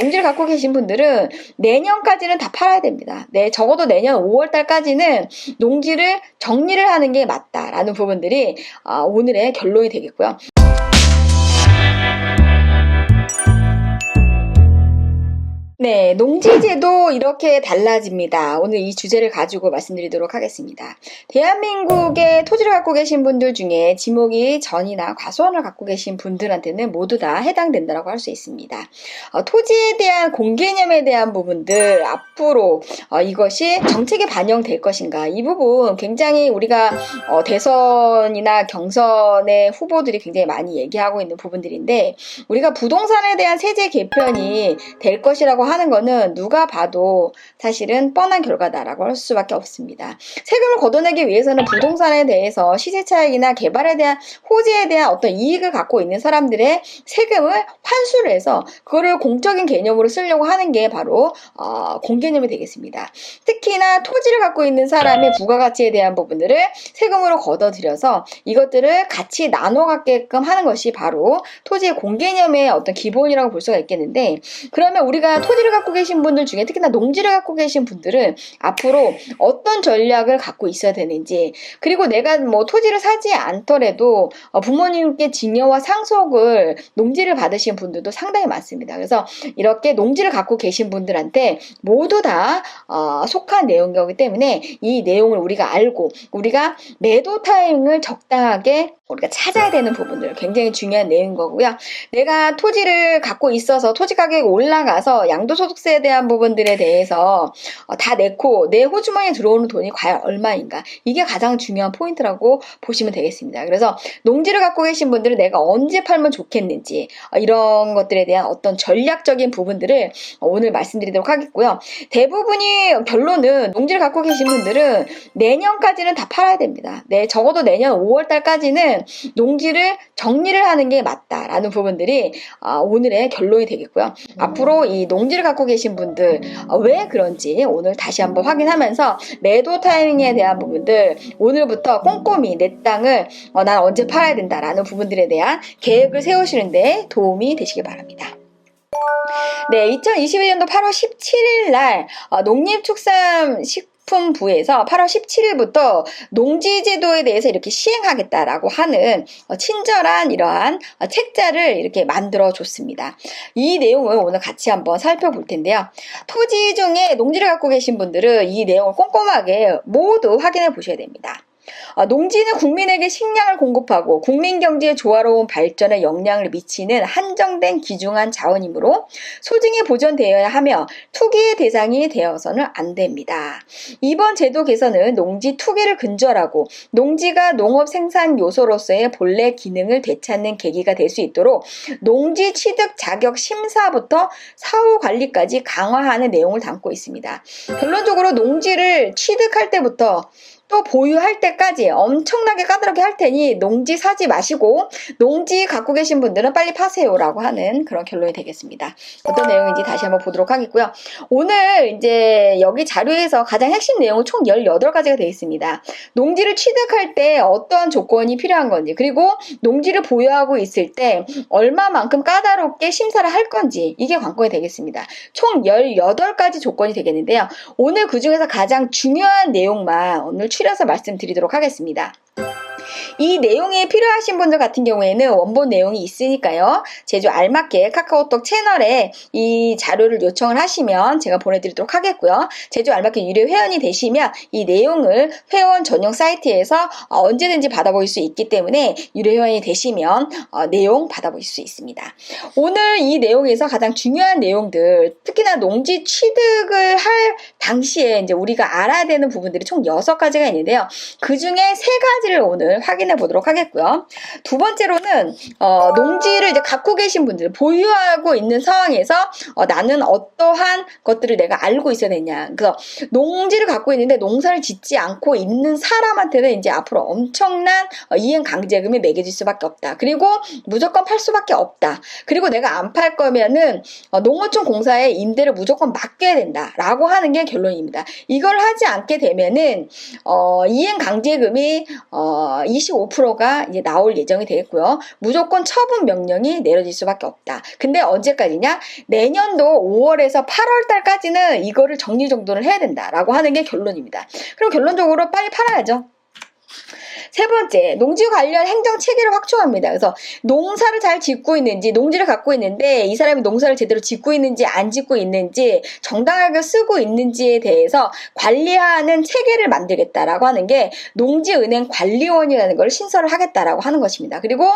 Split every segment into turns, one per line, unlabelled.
농지를 갖고 계신 분들은 내년까지는 다 팔아야 됩니다. 네, 적어도 내년 5월 달까지는 농지를 정리를 하는 게 맞다라는 부분들이 아, 오늘의 결론이 되겠고요. 네, 농지제도 이렇게 달라집니다. 오늘 이 주제를 가지고 말씀드리도록 하겠습니다. 대한민국의 토지를 갖고 계신 분들 중에 지목이 전이나 과수원을 갖고 계신 분들한테는 모두 다 해당된다고 할 수 있습니다. 어, 토지에 대한 공개념에 대한 부분들 앞으로 어, 이것이 정책에 반영될 것인가 이 부분 굉장히 우리가 어, 대선이나 경선의 후보들이 굉장히 많이 얘기하고 있는 부분들인데 우리가 부동산에 대한 세제 개편이 될 것이라고 하는 거는 누가 봐도 사실은 뻔한 결과다라고 할 수밖에 없습니다. 세금을 걷어내기 위해서는 부동산에 대해서 시세 차익이나 개발에 대한 호재에 대한 어떤 이익을 갖고 있는 사람들의 세금을 환수를 해서 그거를 공적인 개념으로 쓰려고 하는 게 바로 어, 공개념이 되겠습니다. 특히나 토지를 갖고 있는 사람의 부가가치에 대한 부분들을 세금으로 걷어들여서 이것들을 같이 나눠 갖게끔 하는 것이 바로 토지의 공개념의 어떤 기본이라고 볼 수가 있겠는데 그러면 우리가 토지 를 갖고 계신 분들 중에 특히나 농지를 갖고 계신 분들은 앞으로 어떤 전략을 갖고 있어야 되는지 그리고 내가 뭐 토지를 사지 않더라도 어, 부모님께 증여와 상속을 농지를 받으신 분들도 상당히 많습니다. 그래서 이렇게 농지를 갖고 계신 분들한테 모두 다 어, 속한 내용이기 때문에 이 내용을 우리가 알고 우리가 매도 타임을 적당하게 우리가 찾아야 되는 부분들 굉장히 중요한 내용인 거고요. 내가 토지를 갖고 있어서 토지 가격이 올라가서 양도소득세에 대한 부분들에 대해서 어, 다 내고 내 호주머니에 들어오는 돈이 과연 얼마인가 이게 가장 중요한 포인트라고 보시면 되겠습니다. 그래서 농지를 갖고 계신 분들은 내가 언제 팔면 좋겠는지 어, 이런 것들에 대한 어떤 전략적인 부분들을 어, 오늘 말씀드리도록 하겠고요. 대부분이 결론은 농지를 갖고 계신 분들은 내년까지는 다 팔아야 됩니다. 네, 적어도 내년 5월 달까지는 농지를 정리를 하는 게 맞다라는 부분들이 아, 오늘의 결론이 되겠고요. 앞으로 이 농지를 갖고 계신 분들 어, 왜 그런지 오늘 다시 한번 확인하면서 매도 타이밍에 대한 부분들 오늘부터 꼼꼼히 내 땅을 어, 난 언제 팔아야 된다라는 부분들에 대한 계획을 세우시는데 도움이 되시길 바랍니다. 네, 2021년도 8월 17일 날 어, 농림축산 식 품부에서 8월 17일부터 농지제도에 대해서 이렇게 시행하겠다라고 하는 어, 친절한 이러한 어, 책자를 이렇게 만들어 줬습니다. 이 내용을 오늘 같이 한번 살펴볼 텐데요. 토지 중에 농지를 갖고 계신 분들은 이 내용을 꼼꼼하게 모두 확인해 보셔야 됩니다. 아, 농지는 국민에게 식량을 공급하고 국민 경제의 조화로운 발전에 영향을 미치는 한정된 귀중한 자원이므로 소중히 보존되어야 하며 투기의 대상이 되어서는 안 됩니다. 이번 제도 개선은 농지 투기를 근절하고 농지가 농업 생산 요소로서의 본래 기능을 되찾는 계기가 될 수 있도록 농지 취득 자격 심사부터 사후 관리까지 강화하는 내용을 담고 있습니다. 결론적으로 농지를 취득할 때부터 또 보유할 때까지 엄청나게 까다롭게 할 테니 농지 사지 마시고 농지 갖고 계신 분들은 빨리 파세요라고 하는 그런 결론이 되겠습니다. 어떤 내용인지 다시 한번 보도록 하겠고요. 오늘 이제 여기 자료에서 가장 핵심 내용은 총 18가지가 되어 있습니다. 농지를 취득할 때 어떠한 조건이 필요한 건지 그리고 농지를 보유하고 있을 때 얼마만큼 까다롭게 심사를 할 건지 이게 관건이 되겠습니다. 총 18가지 조건이 되겠는데요. 오늘 그 중에서 가장 중요한 내용만 오늘 추려서 말씀드리도록 하겠습니다. 이 내용이 필요하신 분들 같은 경우에는 원본 내용이 있으니까요. 제주 알맞게 카카오톡 채널에 이 자료를 요청을 하시면 제가 보내드리도록 하겠고요. 제주 알맞게 유료 회원이 되시면 이 내용을 회원 전용 사이트에서 어, 언제든지 받아보실 수 있기 때문에 유료 회원이 되시면 어, 내용 받아보실 수 있습니다. 오늘 이 내용에서 가장 중요한 내용들, 특히나 농지 취득을 할 당시에 이제 우리가 알아야 되는 부분들이 총 6가지가 있는데요. 그 중에 세 가지를 오늘 확인해 보도록 하겠고요. 두 번째로는 어, 농지를 이제 갖고 계신 분들 보유하고 있는 상황에서 어, 나는 어떠한 것들을 내가 알고 있어야 되냐. 그래서 농지를 갖고 있는데 농사를 짓지 않고 있는 사람한테는 이제 앞으로 엄청난 어, 이행 강제금이 매겨질 수밖에 없다. 그리고 무조건 팔 수밖에 없다. 그리고 내가 안 팔 거면은 어, 농어촌 공사에 임대를 무조건 맡겨야 된다라고 하는 게 결론입니다. 이걸 하지 않게 되면은 어, 이행 강제금이 어, 25%가 이제 나올 예정이 되겠고요. 무조건 처분 명령이 내려질 수밖에 없다. 근데 언제까지냐? 내년도 5월에서 8월 달까지는 이거를 정리 정돈을 해야 된다라고 하는 게 결론입니다. 그럼 결론적으로 빨리 팔아야죠. 세 번째, 농지 관련 행정 체계를 확충합니다. 그래서 농사를 잘 짓고 있는지, 농지를 갖고 있는데 이 사람이 농사를 제대로 짓고 있는지 안 짓고 있는지, 정당하게 쓰고 있는지에 대해서 관리하는 체계를 만들겠다라고 하는 게 농지은행 관리원이라는 걸 신설을 하겠다라고 하는 것입니다. 그리고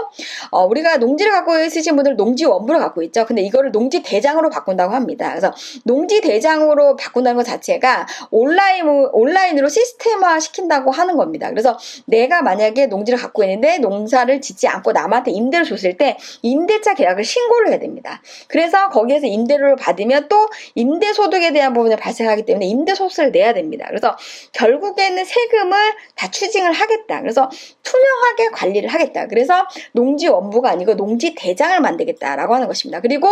어, 우리가 농지를 갖고 있으신 분들 농지 원부를 갖고 있죠. 근데 이거를 농지 대장으로 바꾼다고 합니다. 그래서 농지 대장으로 바꾼다는 것 자체가 온라인 온라인으로 시스템화 시킨다고 하는 겁니다. 그래서 내가 만약에 농지를 갖고 있는데 농사를 짓지 않고 남한테 임대를 줬을 때 임대차 계약을 신고를 해야 됩니다. 그래서 거기에서 임대료를 받으면 또 임대 소득에 대한 부분이 발생하기 때문에 임대 소득세를 내야 됩니다. 그래서 결국에는 세금을 다 추징을 하겠다. 그래서 투명하게 관리를 하겠다. 그래서 농지 원부가 아니고 농지 대장을 만들겠다라고 하는 것입니다. 그리고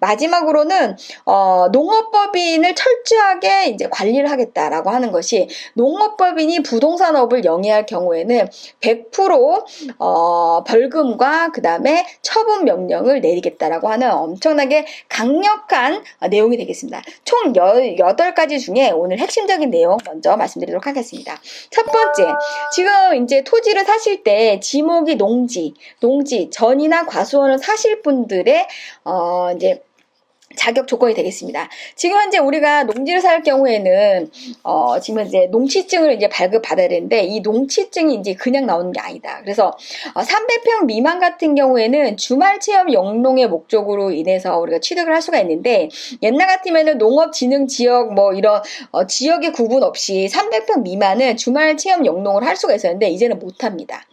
마지막으로는 어, 농업법인을 철저하게 이제 관리를 하겠다라고 하는 것이 농업법인이 부동산업을 영위할 경우에는 100% 어, 벌금과 그 다음에 처분 명령을 내리겠다라고 하는 엄청나게 강력한 어, 내용이 되겠습니다. 총 18가지 중에 오늘 핵심적인 내용 먼저 말씀드리도록 하겠습니다. 첫 번째, 지금 이제 토지를 사실 때 지목이 농지, 농지, 전이나 과수원을 사실 분들의 어, 이제 자격 조건이 되겠습니다. 지금 현재 우리가 농지를 살 경우에는 어 지금 이제 농취증을 이제 발급 받아야 되는데 이 농취증이 이제 그냥 나오는 게 아니다. 그래서 어 300평 미만 같은 경우에는 주말 체험 영농의 목적으로 인해서 우리가 취득을 할 수가 있는데 옛날 같으면은 농업진흥 지역 뭐 이런 어 지역의 구분 없이 300평 미만은 주말 체험 영농을 할 수가 있었는데 이제는 못 합니다.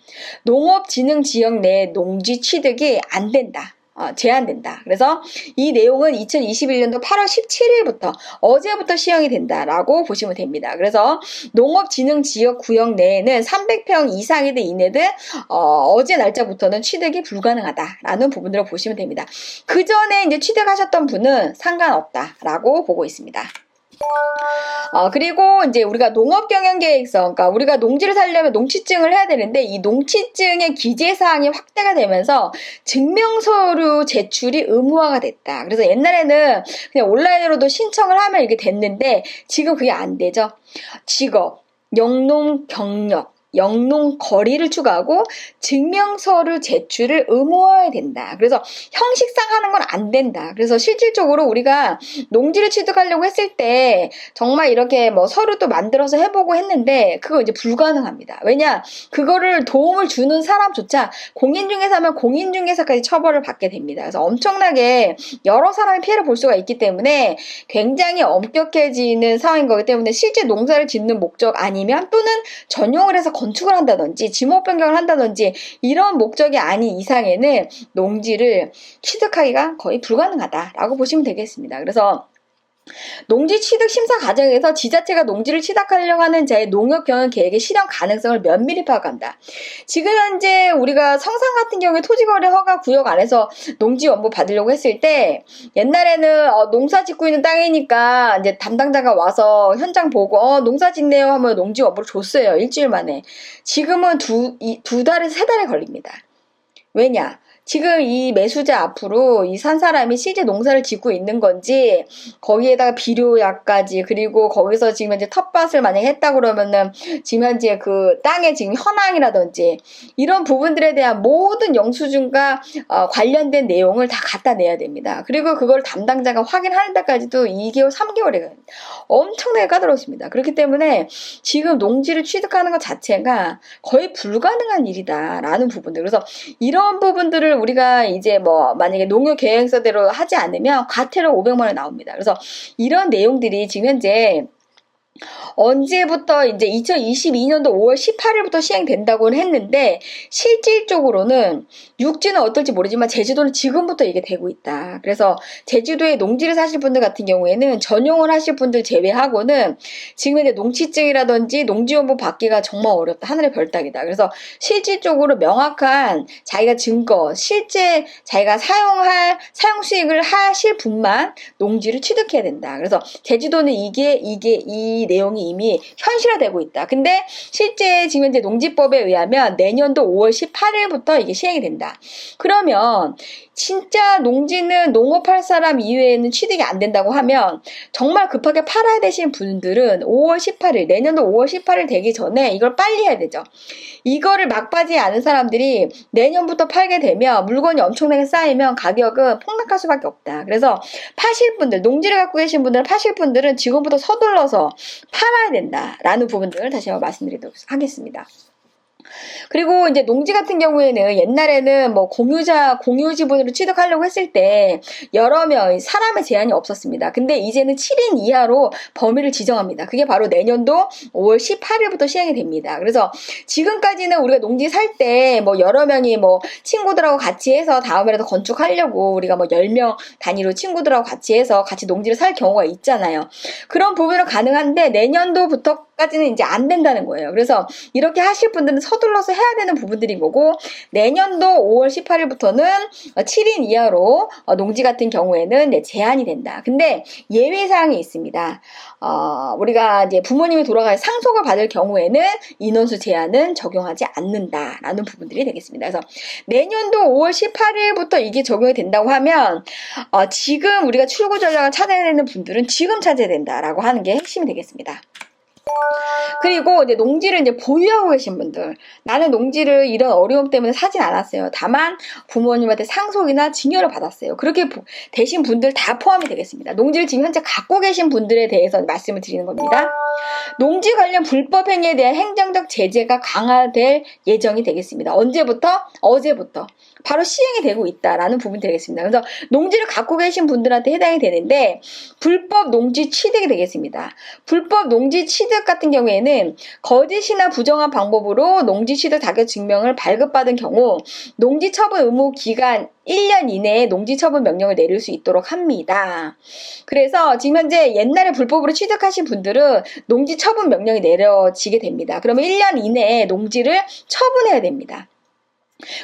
농업진흥 지역 내 농지 취득이 안 된다. 어, 제한된다. 그래서 이 내용은 2021년도 8월 17일부터 어제부터 시행이 된다라고 보시면 됩니다. 그래서 농업진흥지역 구역 내에는 300평 이상이 된 이내들 어, 제 날짜부터는 취득이 불가능하다라는 부분들을 보시면 됩니다. 그 전에 이제 취득하셨던 분은 상관없다라고 보고 있습니다. 어, 그리고 이제 우리가 농업 경영 계획서, 그러니까 우리가 농지를 살려면 농취증을 해야 되는데 이 농취증의 기재 사항이 확대가 되면서 증명서류 제출이 의무화가 됐다. 그래서 옛날에는 그냥 온라인으로도 신청을 하면 이게 됐는데 지금 그게 안 되죠. 직업, 영농 경력, 영농 거리를 추가하고 증명서를 제출을 의무화해야 된다. 그래서 형식상 하는 건 안 된다. 그래서 실질적으로 우리가 농지를 취득하려고 했을 때 정말 이렇게 뭐 서류도 만들어서 해보고 했는데 그거 이제 불가능합니다. 왜냐 그거를 도움을 주는 사람조차 공인중개사 하면 공인중개사까지 처벌을 받게 됩니다. 그래서 엄청나게 여러 사람이 피해를 볼 수가 있기 때문에 굉장히 엄격해지는 상황인 거기 때문에 실제 농사를 짓는 목적 아니면 또는 전용을 해서 건 축을 한다든지 지목 변경을 한다든지 이런 목적이 아닌 이상에는 농지를 취득하기가 거의 불가능하다라고 보시면 되겠습니다. 그래서 농지 취득 심사 과정에서 지자체가 농지를 취득하려고 하는 자의 농업 경영 계획의 실현 가능성을 면밀히 파악한다. 지금 현재 우리가 성산 같은 경우에 토지거래 허가 구역 안에서 농지 원부 받으려고 했을 때 옛날에는 어, 농사 짓고 있는 땅이니까 이제 담당자가 와서 현장 보고 어, 농사 짓네요 하면 농지 원부를 줬어요 일주일 만에. 지금은 두, 이, 두 달에서 세 달이 걸립니다. 왜냐? 지금 이 매수자 앞으로 이 산 사람이 실제 농사를 짓고 있는 건지 거기에다가 비료약까지 그리고 거기서 지금 이제 텃밭을 만약에 했다 그러면은 지금 현재 그 땅에 지금 현황이라든지 이런 부분들에 대한 모든 영수증과 어, 관련된 내용을 다 갖다 내야 됩니다. 그리고 그걸 담당자가 확인하는 데까지도 2개월, 3개월이 엄청나게 까다롭습니다. 그렇기 때문에 지금 농지를 취득하는 것 자체가 거의 불가능한 일이다라는 부분들. 그래서 이런 부분들을 우리가 이제 뭐 만약에 농협 계획서대로 하지 않으면 과태료 500만 원 나옵니다. 그래서 이런 내용들이 지금 현재 언제부터 이제 2022년도 5월 18일부터 시행된다고는 했는데 실질적으로는 육지는 어떨지 모르지만 제주도는 지금부터 이게 되고 있다. 그래서 제주도에 농지를 사실 분들 같은 경우에는 전용을 하실 분들 제외하고는 지금 이제 농취증이라든지 농지원부 받기가 정말 어렵다. 하늘의 별따기다. 그래서 실질적으로 명확한 자기가 증거, 실제 자기가 사용할 사용 수익을 하실 분만 농지를 취득해야 된다. 그래서 제주도는 이게 이게 이이 내용이 이미 현실화되고 있다. 근데 실제 지금 현재 농지법에 의하면 내년도 5월 18일부터 이게 시행이 된다. 그러면 진짜 농지는 농업할 사람 이외에는 취득이 안 된다고 하면 정말 급하게 팔아야 되신 분들은 5월 18일, 내년도 5월 18일 되기 전에 이걸 빨리 해야 되죠. 이거를 막바지 않은 사람들이 내년부터 팔게 되면 물건이 엄청나게 쌓이면 가격은 폭락할 수밖에 없다. 그래서 파실 분들, 농지를 갖고 계신 분들은 파실 분들은 지금부터 서둘러서 팔아야 된다라는 부분들을 다시 한번 말씀드리도록 하겠습니다. 그리고 이제 농지 같은 경우에는 옛날에는 뭐 공유자, 공유 지분으로 취득하려고 했을 때 여러 명, 사람의 제한이 없었습니다. 근데 이제는 7인 이하로 범위를 지정합니다. 그게 바로 내년도 5월 18일부터 시행이 됩니다. 그래서 지금까지는 우리가 농지 살 때 뭐 여러 명이 뭐 친구들하고 같이 해서 다음에라도 건축하려고 우리가 뭐 10명 단위로 친구들하고 같이 해서 같이 농지를 살 경우가 있잖아요. 그런 부분은 가능한데 내년도부터 까지는 이제 안 된다는 거예요. 그래서 이렇게 하실 분들은 서둘러서 해야 되는 부분들인 거고 내년도 5월 18일부터는 7인 이하로 어, 농지 같은 경우에는 제한이 된다. 근데 예외 사항이 있습니다. 어, 우리가 이제 부모님이 돌아가 상속을 받을 경우에는 인원수 제한은 적용하지 않는다라는 부분들이 되겠습니다. 그래서 내년도 5월 18일부터 이게 적용이 된다고 하면 어, 지금 우리가 출구 전략을 찾아야 되는 분들은 지금 찾아야 된다라고 하는 게 핵심이 되겠습니다. 그리고 이제 농지를 이제 보유하고 계신 분들, 나는 농지를 이런 어려움 때문에 사진 않았어요. 다만 부모님한테 상속이나 증여를 받았어요. 그렇게 되신 분들 다 포함이 되겠습니다. 농지를 지금 현재 갖고 계신 분들에 대해서 말씀을 드리는 겁니다. 농지 관련 불법 행위에 대한 행정적 제재가 강화될 예정이 되겠습니다. 언제부터? 어제부터. 바로 시행이 되고 있다라는 부분이 되겠습니다. 그래서 농지를 갖고 계신 분들한테 해당이 되는데 불법 농지 취득이 되겠습니다. 불법 농지 취득 같은 경우에는 거짓이나 부정한 방법으로 농지 취득 자격 증명을 발급받은 경우 농지 처분 의무 기간 1년 이내에 농지 처분 명령을 내릴 수 있도록 합니다. 그래서 지금 현재 옛날에 불법으로 취득하신 분들은 농지 처분 명령이 내려지게 됩니다. 그러면 1년 이내에 농지를 처분해야 됩니다.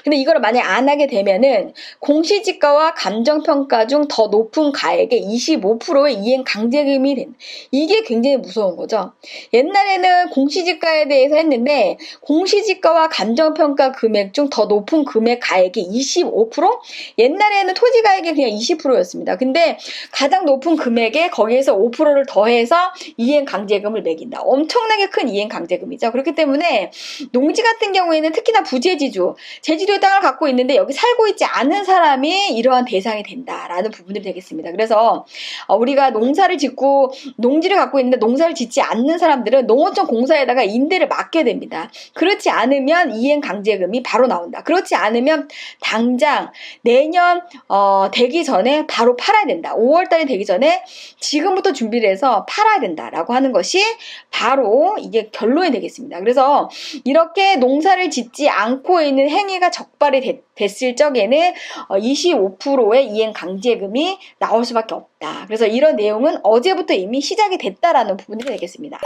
근데 이걸 만약 안 하게 되면은 공시지가와 감정평가 중 더 높은 가액의 25%의 이행 강제금이 된 이게 굉장히 무서운 거죠. 옛날에는 공시지가에 대해서 했는데 공시지가와 감정평가 금액 중 더 높은 금액 가액이 25% 옛날에는 토지 가액이 그냥 20%였습니다. 근데 가장 높은 금액에 거기에서 5%를 더해서 이행 강제금을 매긴다. 엄청나게 큰 이행 강제금이죠. 그렇기 때문에 농지 같은 경우에는 특히나 부재지주 제주도의 땅을 갖고 있는데 여기 살고 있지 않은 사람이 이러한 대상이 된다라는 부분들이 되겠습니다. 그래서 어, 우리가 농사를 짓고 농지를 갖고 있는데 농사를 짓지 않는 사람들은 농어촌 공사에다가 임대를 맡게 됩니다. 그렇지 않으면 이행 강제금이 바로 나온다. 그렇지 않으면 당장 내년 어, 되기 전에 바로 팔아야 된다. 5월 달이 되기 전에 지금부터 준비를 해서 팔아야 된다라고 하는 것이 바로 이게 결론이 되겠습니다. 그래서 이렇게 농사를 짓지 않고 있는 행위 행위가 적발이 됐, 됐을 적에는 25%의 어, 이행 강제금이 나올 수밖에 없다. 그래서 이런 내용은 어제부터 이미 시작이 됐다라는 부분이 되겠습니다.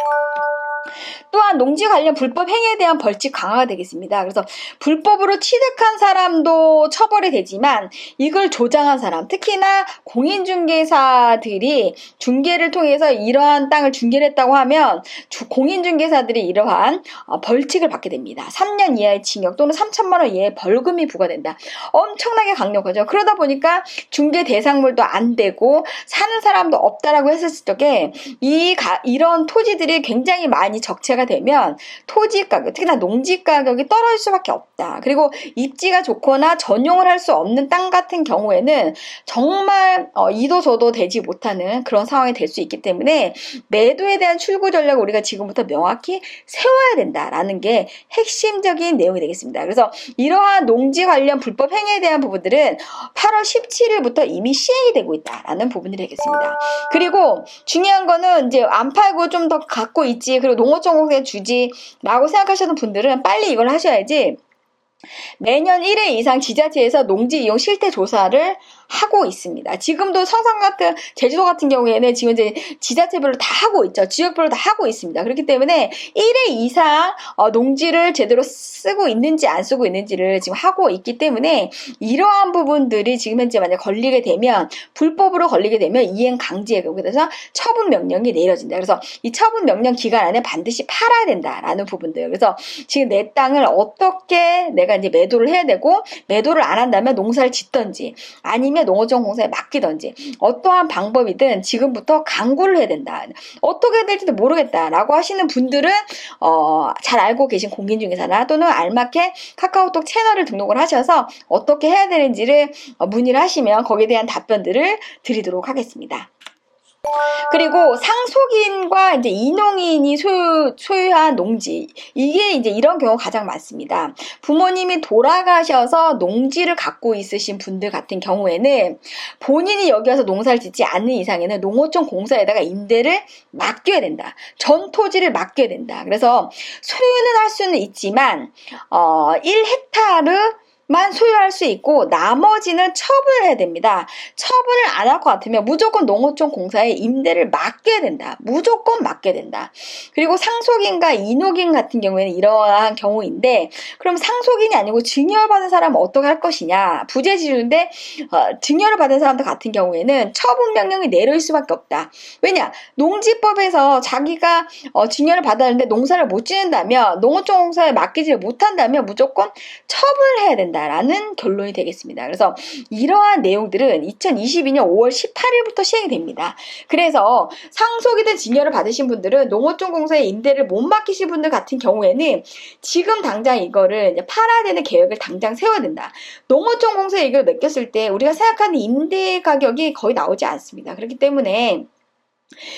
또한 농지 관련 불법 행위에 대한 벌칙 강화가 되겠습니다. 그래서 불법으로 취득한 사람도 처벌이 되지만 이걸 조장한 사람, 특히나 공인중개사들이 중개를 통해서 이러한 땅을 중개를 했다고 하면 공인중개사들이 이러한 어, 벌칙을 받게 됩니다. 3년 이하의 징역 또는 3천만 원 이하의 벌금이 부과된다. 엄청나게 강력하죠. 그러다 보니까 중개 대상물도 안 되고 사는 사람도 없다라고 했을 적에 이 가, 이런 토지들이 굉장히 많이 적체가 되면 토지 가격, 특히나 농지 가격이 떨어질 수밖에 없다. 그리고 입지가 좋거나 전용을 할 수 없는 땅 같은 경우에는 정말 어, 이도 저도 되지 못하는 그런 상황이 될 수 있기 때문에 매도에 대한 출구 전략을 우리가 지금부터 명확히 세워야 된다라는 게 핵심적인 내용이 되겠습니다. 그래서 이러한 농지 관련 불법 행위에 대한 부분들은 8월 17일부터 이미 시행이 되고 있다라는 부분이 되겠습니다. 그리고 중요한 거는 이제 안 팔고 좀 더 갖고 있지 그리고 농어촌공사에 주지라고 생각하시는 분들은 빨리 이걸 하셔야지 매년 1회 이상 지자체에서 농지 이용 실태 조사를 하고 있습니다. 지금도 성산 같은 제주도 같은 경우에는 지금 이제 지자체별로 다 하고 있죠. 지역별로 다 하고 있습니다. 그렇기 때문에 1회 이상 어, 농지를 제대로 쓰고 있는지 안 쓰고 있는지를 지금 하고 있기 때문에 이러한 부분들이 지금 현재 만약 걸리게 되면 불법으로 걸리게 되면 이행 강제에 그래서 처분 명령이 내려진다. 그래서 이 처분 명령 기간 안에 반드시 팔아야 된다라는 부분들. 그래서 지금 내 땅을 어떻게 내가 이제 매도를 해야 되고 매도를 안 한다면 농사를 짓던지 아니면 농어촌 공사에 맡기던지 어떠한 방법이든 지금부터 강구를 해야 된다. 어떻게 해야 될지도 모르겠다라고 하시는 분들은 어, 잘 알고 계신 공인중개사나 또는 알맞게 카카오톡 채널을 등록을 하셔서 어떻게 해야 되는지를 어, 문의를 하시면 거기에 대한 답변들을 드리도록 하겠습니다. 그리고 상속인과 이제 인용인이 소유, 소유한 농지. 이게 이제 이런 경우 가장 많습니다. 부모님이 돌아가셔서 농지를 갖고 있으신 분들 같은 경우에는 본인이 여기 와서 농사를 짓지 않는 이상에는 농어촌 공사에다가 임대를 맡겨야 된다. 전 토지를 맡겨야 된다. 그래서 소유는 할 수는 있지만, 어, 1헥타르 만 소유할 수 있고 나머지는 처분을 해야 됩니다. 처분을 안 할 것 같으면 무조건 농어촌 공사에 임대를 맡겨야 된다. 무조건 맡겨야 된다. 그리고 상속인과 인옥인 같은 경우에는 이러한 경우인데 그럼 상속인이 아니고 증여를 받은 사람은 어떻게 할 것이냐. 부재지주인데 어, 증여를 받은 사람들 같은 경우에는 처분 명령이 내릴 수밖에 없다. 왜냐? 농지법에서 자기가 어, 증여를 받았는데 농사를 못 지는다면 농어촌 공사에 맡기지를 못한다면 무조건 처분을 해야 된다. 된다라는 결론이 되겠습니다. 그래서 이러한 내용들은 2022년 5월 18일부터 시행이 됩니다. 그래서 상속이든 증여를 받으신 분들은 농어촌 공사에 임대를 못 맡기신 분들 같은 경우에는 지금 당장 이거를 팔아야 되는 계획을 당장 세워야 된다. 농어촌 공사에 이걸 맡겼을 때 우리가 생각하는 임대 가격이 거의 나오지 않습니다. 그렇기 때문에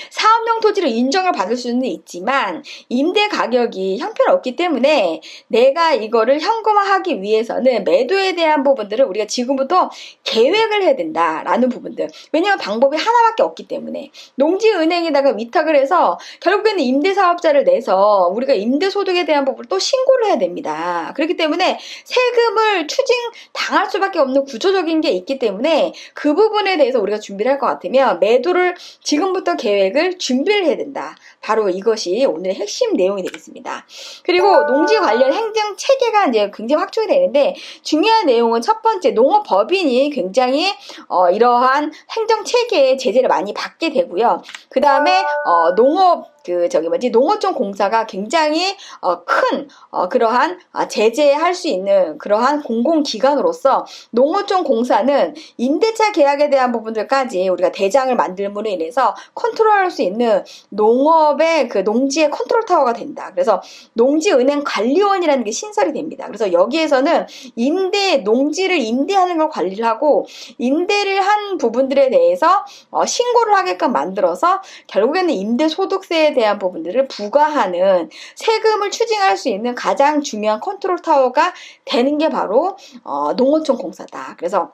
사업용 토지를 인정을 받을 수는 있지만 임대 가격이 형편없기 때문에 내가 이거를 현금화하기 위해서는 매도에 대한 부분들을 우리가 지금부터 계획을 해야 된다라는 부분들. 왜냐하면 방법이 하나밖에 없기 때문에 농지은행에다가 위탁을 해서 결국에는 임대사업자를 내서 우리가 임대소득에 대한 부분을 또 신고를 해야 됩니다. 그렇기 때문에 세금을 추징 당할 수밖에 없는 구조적인 게 있기 때문에 그 부분에 대해서 우리가 준비를 할 것 같으면 매도를 지금부터 계획을 준비를 해야 된다. 바로 이것이 오늘의 핵심 내용이 되겠습니다. 그리고 농지 관련 행정 체계가 이제 굉장히 확충이 되는데 중요한 내용은 첫 번째 농업법인이 굉장히 어, 이러한 행정 체계의 제재를 많이 받게 되고요. 그 다음에 어, 농업 그 저기 뭐지 농어촌 공사가 굉장히 어, 큰 어, 그러한 아, 제재할 수 있는 그러한 공공기관으로서 농어촌 공사는 임대차 계약에 대한 부분들까지 우리가 대장을 만들므로 인해서 컨트롤할 수 있는 농업의 그 농지의 컨트롤 타워가 된다. 그래서 농지은행 관리원이라는 게 신설이 됩니다. 그래서 여기에서는 임대 농지를 임대하는 걸 관리를 하고 임대를 한 부분들에 대해서 어, 신고를 하게끔 만들어서 결국에는 임대 소득세에 대한 부분들을 부과하는 세금을 추징할 수 있는 가장 중요한 컨트롤 타워가 되는 게 바로 어, 농어촌 공사다. 그래서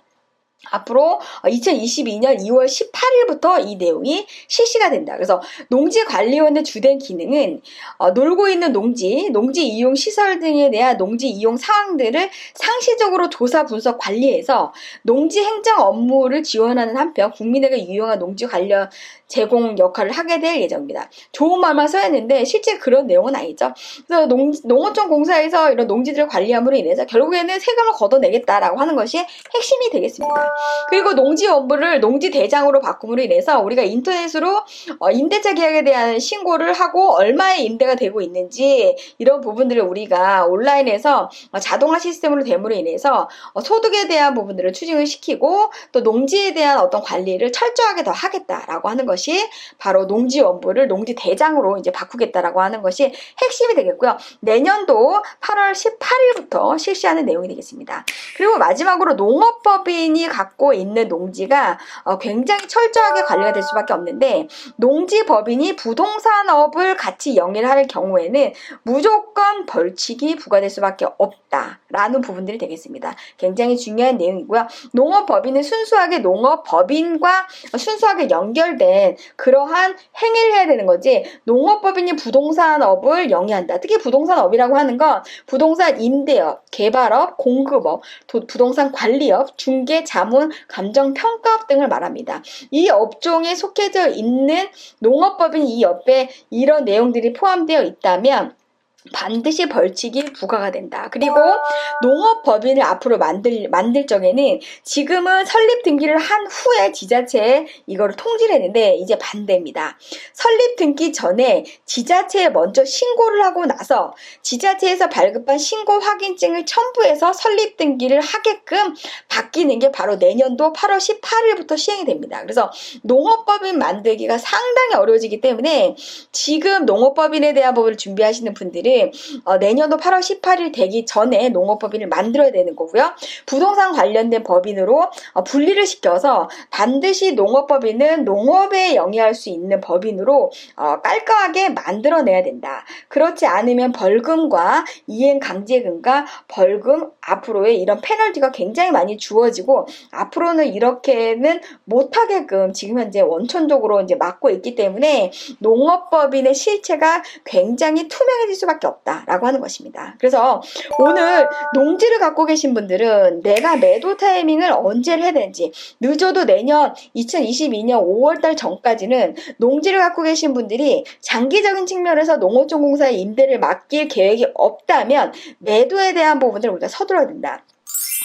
앞으로 2022년 2월 18일부터 이 내용이 실시가 된다. 그래서 농지관리원의 주된 기능은 어, 놀고 있는 농지, 농지 이용 시설 등에 대한 농지 이용 사항들을 상시적으로 조사 분석 관리해서 농지 행정 업무를 지원하는 한편 국민에게 유용한 농지 관련 제공 역할을 하게 될 예정입니다. 좋은 말만 써야했는데 실제 그런 내용은 아니죠. 그래서 농, 농어촌 공사에서 이런 농지들을 관리함으로 인해서 결국에는 세금을 걷어내겠다라고 하는 것이 핵심이 되겠습니다. 그리고 농지 업무를 농지 대장으로 바꿈으로 인해서 우리가 인터넷으로 어, 임대차 계약에 대한 신고를 하고 얼마의 임대가 되고 있는지 이런 부분들을 우리가 온라인에서 어, 자동화 시스템으로 됨으로 인해서 어, 소득에 대한 부분들을 추징을 시키고 또 농지에 대한 어떤 관리를 철저하게 더 하겠다라고 하는 것이 것이 바로 농지 원부를 농지 대장으로 이제 바꾸겠다라고 하는 것이 핵심이 되겠고요. 내년도 8월 18일부터 실시하는 내용이 되겠습니다. 그리고 마지막으로 농업법인이 갖고 있는 농지가 어, 굉장히 철저하게 관리가 될 수밖에 없는데 농지법인이 부동산업을 같이 영위를 할 경우에는 무조건 벌칙이 부과될 수밖에 없다라는 부분들이 되겠습니다. 굉장히 중요한 내용이고요. 농업법인은 순수하게 농업법인과 순수하게 연결된 그러한 행위를 해야 되는 거지 농업법인이 부동산업을 영위한다. 특히 부동산업이라고 하는 건 부동산 임대업, 개발업, 공급업, 도- 부동산 관리업, 중개, 자문, 감정 평가업 등을 말합니다. 이 업종에 속해져 있는 농업법인 이 옆에 이런 내용들이 포함되어 있다면 반드시 벌칙이 부과가 된다. 그리고 농업법인을 앞으로 만들, 만들 적에는 지금은 설립 등기를 한 후에 지자체에 이거를 통지를 했는데 이제 반대입니다. 설립 등기 전에 지자체에 먼저 신고를 하고 나서 지자체에서 발급한 신고 확인증을 첨부해서 설립 등기를 하게끔 바뀌는 게 바로 내년도 8월 18일부터 시행이 됩니다. 그래서 농업법인 만들기가 상당히 어려워지기 때문에 지금 농업법인에 대한 법을 준비하시는 분들은 어, 내년도 8월 18일 되기 전에 농업법인을 만들어야 되는 거고요. 부동산 관련된 법인으로 어, 분리를 시켜서 반드시 농업법인은 농업에 영위할 수 있는 법인으로 어, 깔끔하게 만들어내야 된다. 그렇지 않으면 벌금과 이행 강제금과 벌금 앞으로의 이런 페널티가 굉장히 많이 주어지고 앞으로는 이렇게는 못하게끔 지금 현재 원천적으로 이제 막고 있기 때문에 농업법인의 실체가 굉장히 투명해질 수밖에 없다라고 하는 것입니다. 그래서 오늘 농지를 갖고 계신 분들은 내가 매도 타이밍을 언제 해야 되는지 늦어도 내년 2022년 5월달 전까지는 농지를 갖고 계신 분들이 장기적인 측면에서 농어촌공사의 임대를 맡길 계획이 없다면 매도에 대한 부분을 우리가 서둘러야 된다.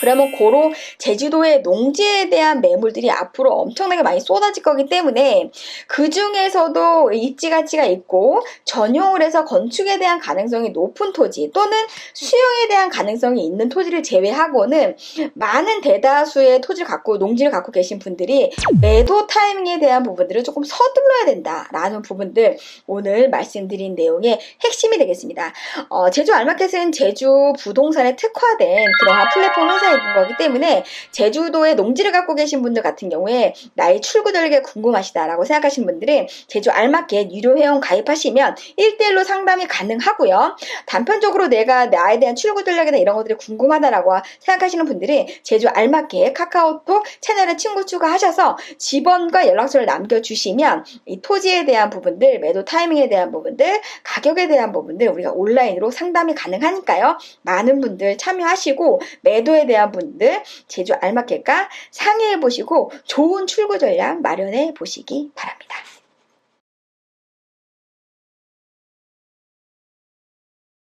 그러면 고로 제주도의 농지에 대한 매물들이 앞으로 엄청나게 많이 쏟아질 거기 때문에 그 중에서도 입지 가치가 있고 전용을 해서 건축에 대한 가능성이 높은 토지 또는 수용에 대한 가능성이 있는 토지를 제외하고는 많은 대다수의 토지를 갖고 농지를 갖고 계신 분들이 매도 타이밍에 대한 부분들을 조금 서둘러야 된다라는 부분들 오늘 말씀드린 내용의 핵심이 되겠습니다. 어, 제주 알마켓은 제주 부동산에 특화된 그러한 플랫폼 회사 이기 거기 때문에 제주도에 농지를 갖고 계신 분들 같은 경우에 나의 출구 전략이 궁금하시다라고 생각하시는 분들은 제주 알마켓 유료 회원 가입하시면 1대1로 상담이 가능하고요. 단편적으로 내가 나에 대한 출구 전략이나 이런 것들이 궁금하다라고 생각하시는 분들은 제주 알마켓 카카오톡 채널에 친구 추가하셔서 집원과 연락처를 남겨주시면 이 토지에 대한 부분들, 매도 타이밍에 대한 부분들, 가격에 대한 부분들 우리가 온라인으로 상담이 가능하니까요. 많은 분들 참여하시고 매도에 대한 분들 제주 알마켓과 상의해 보시고 좋은 출구 전략 마련해 보시기 바랍니다.